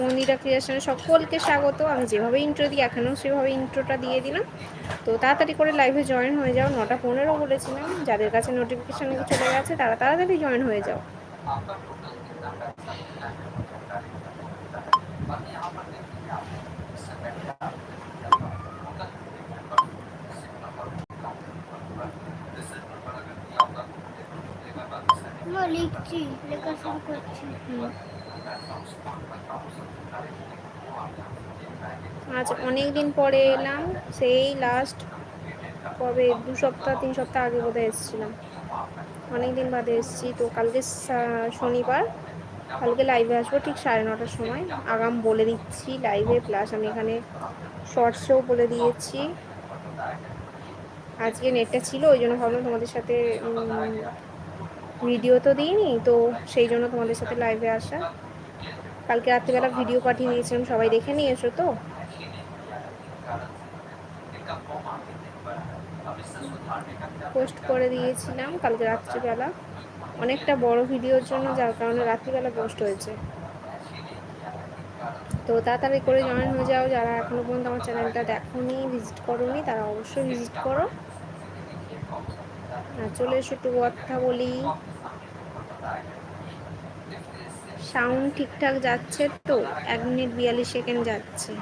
মন্দিরা ক্রিয়েশনে সকলকে স্বাগত। আমি যেভাবে ইন্ট্রো দিই এখনও সেভাবে ইন্ট্রোটা দিয়ে দিলাম। তো তাড়াতাড়ি করে লাইভে জয়েন হয়ে যাও। নটা পনেরো বলেছিলাম। যাদের কাছে নোটিফিকেশান চলে গেছে তারা তাড়াতাড়ি জয়েন হয়ে যাও। লিখছি লেখা শুরু করছি। আজ অনেক দিন পরে এলাম, সেই লাস্ট কবে, দু সপ্তাহ, তিন সপ্তাহ আগে বোধহয় এসেছিলাম। অনেক দিন বাদে এসেছি, তো কালকে শনিবার, কালকে লাইভে আসব ঠিক সাড়ে নটার সময়। আগাম বলে দিচ্ছি লাইভে প্লাস আমি এখানে শর্টসেও বলে দিয়েছি। আজকে নেটটা ছিল, ওই জন্য ভাবলাম তোমাদের সাথে ভিডিও তো দিইনি, তো সেই জন্য তোমাদের সাথে লাইভে আসা। কালকে রাত্রিবেলা ভিডিও পাঠিয়ে দিয়েছিলাম, সবাই দেখে নিয়েছো তো? পোস্ট করে দিয়েছিলাম কালকে রাত্রিবেলা। অনেকটা বড় ভিডিওর জন্য, যার কারণে রাত্রিবেলা পোস্ট হয়েছে। তো তাড়াতাড়ি করে জয়েন হয়ে যাও, যারা এখনও পর্যন্ত আমার চ্যানেলটা দেখোনি ভিজিট করোনি, তারা অবশ্যই ভিজিট করো। আর চলে এসো একটু কথা বলি। সাউন্ড ঠিকঠাক যাচ্ছে তো? এক মিনিট বিয়াল্লিশ সেকেন্ড যাচ্ছে।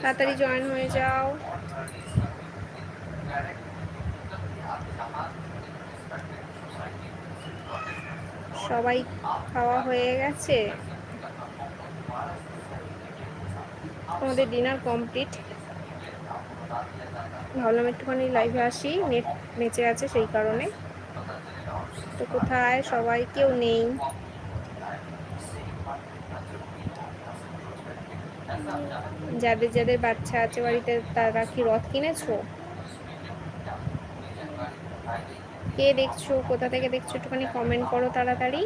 তাড়াতাড়ি জয়েন হয়ে যাও। সবাই খাওয়া হয়ে গেছে? আমাদের ডিনার কমপ্লিট ভাবলাম একটুখানি লাইভে আসি নেট নেচে আছে সেই কারণে। তো কোথায়? সবাই কেউ নেই। যাদের যাদের বাচ্চা আছে বাড়িতে, তারা কি রথ কিনেছো? কে দেখছ? কোথা থেকে দেখছ? একটুখানি কমেন্ট করো তাড়াতাড়ি।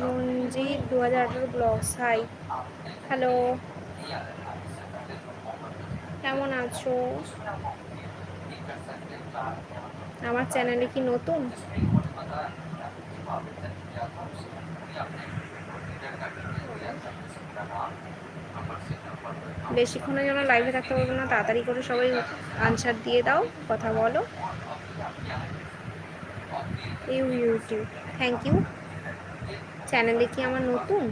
রঞ্জিত, দু হাজার আঠারো ব্লগস হাই। হ্যালো কেমন আছো? আমার চ্যানেলে কি নতুন? বেশিক্ষণের জন্য লাইভে থাকতে পারব না, তাড়াতাড়ি করে সবাই আনসার দিয়ে দাও, কথা বলো। ইউ ইউটিউব থ্যাংক ইউ চ্যানেলে কি আমার নতুন?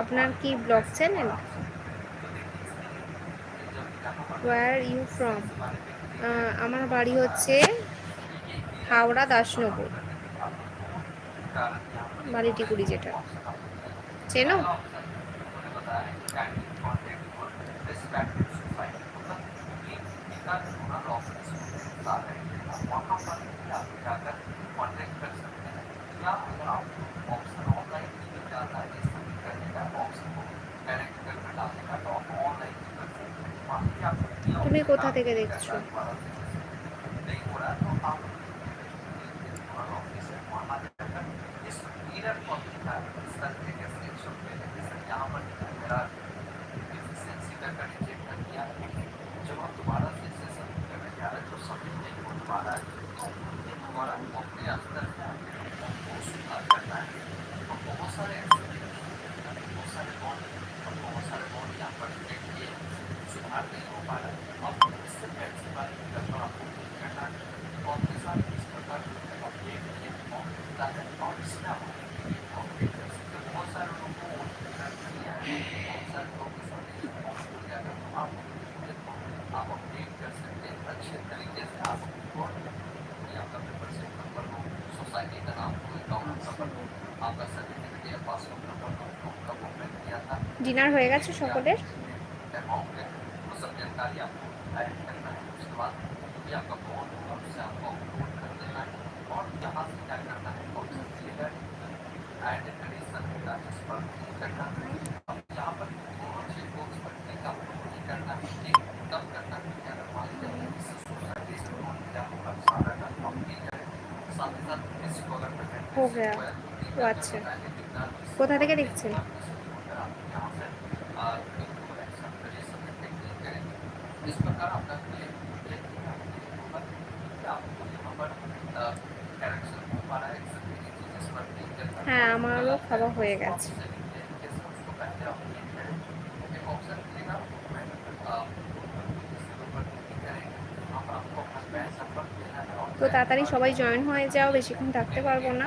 আপনার কি blog channel where you from আমার বাড়ি হচ্ছে হাওড়া দাসনগর। বাড়ি টিকুড়ি যেটা। চেনো? क्या आप ऑप्शन ऑनलाइन की जाता है सबमिट करने का ऑप्शन को डायरेक्ट पेपर डालने का टॉप ऑनलाइन की वेबसाइट তুমি কোথা থেকে দেখছ नहीं हो रहा तो आप इस मिरर को दिखा सकते हैं सेक्शन पे जैसे यहाँ पर दिखा मेरा एफिशिएंसी का करें चेक कर दिया जब आप दोबारा से सबमिट करने जा रहे हैं तो सबमिट नहीं हो पा रहा है तो दोबारा ডিনার হয়ে গেছে সকলের हो गया ও আচ্ছা। কোথা থেকে দেখছেন? হ্যাঁ আমারও খাওয়া হয়ে গেছে। তো তাড়াতাড়ি সবাই জয়েন হয়ে যাও, বেশিক্ষণ থাকতে পারব না।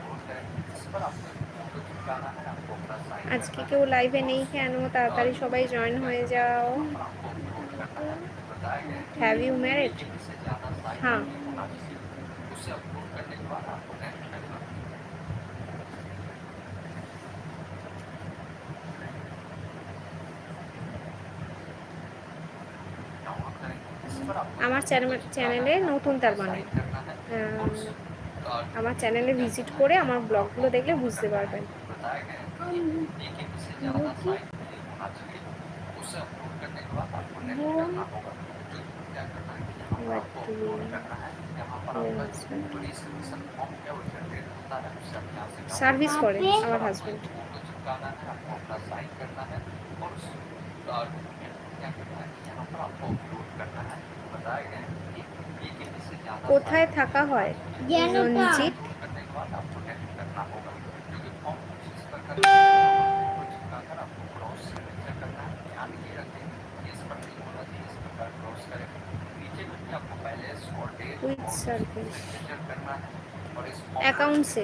আজকে কেউ লাইভে নেই কেন? তাড়াতাড়ি সবাই জয়েন হয়ে যাও। হ্যাভ ইউ ম্যারিড হ্যাঁ আমার চ্যানেলে নতুন তার মানে। আমার চ্যানেলে ভিজিট করে আমার ব্লগগুলো দেখলে বুঝতে পারবেন। সার্ভিস করে আমার হাজবেন্ড কোথায় থাকা হয়? রঞ্জিত। উইথ সার্ভিস অ্যাকাউন্টসে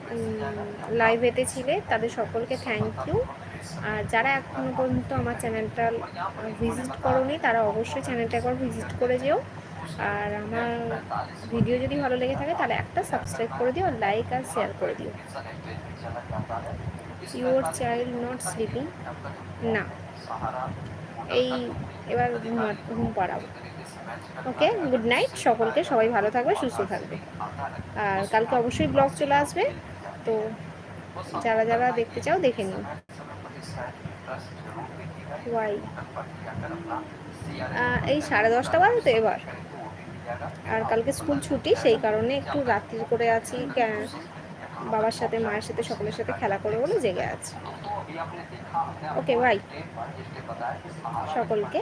লাইভেতে ছিলে। তাদের সকলকে থ্যাংক ইউ আর যারা এখনও পর্যন্ত আমার চ্যানেলটা ভিজিট করোনি, তারা অবশ্যই চ্যানেলটা একবার ভিজিট করে যেও। আর আমার ভিডিও যদি ভালো লেগে থাকে, তাহলে একটা সাবস্ক্রাইব করে দিও লাইক আর শেয়ার করে দিও। ইউর চাইল্ড নট স্লিপিং না। এই এবার ঘুম পাড়াবো। ওকে গুড নাইট সকলকে সবাই ভালো থাকবে, সুস্থ থাকবে। আর কালকে অবশ্যই ব্লগ চলে আসবে। তো যারা যারা দেখতে চাও, দেখে ওয়াই এই সাড়ে দশটা বাজে তো এবার। আর কালকে স্কুল ছুটি, সেই কারণে একটু রাত্রি করে আছি। বাবার সাথে, মায়ের সাথে, সকলের সাথে খেলা করে বলে জেগে আছি। ওকে ভাই সকলকে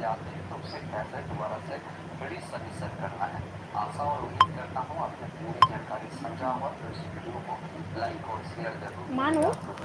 টাটা बड़ी सभी करना है। आशा और उम्मीद करता हूँ आपने पूरी जानकारी समझा हुआ तो इस वीडियो को लाइक और शेयर ज़रूर मानो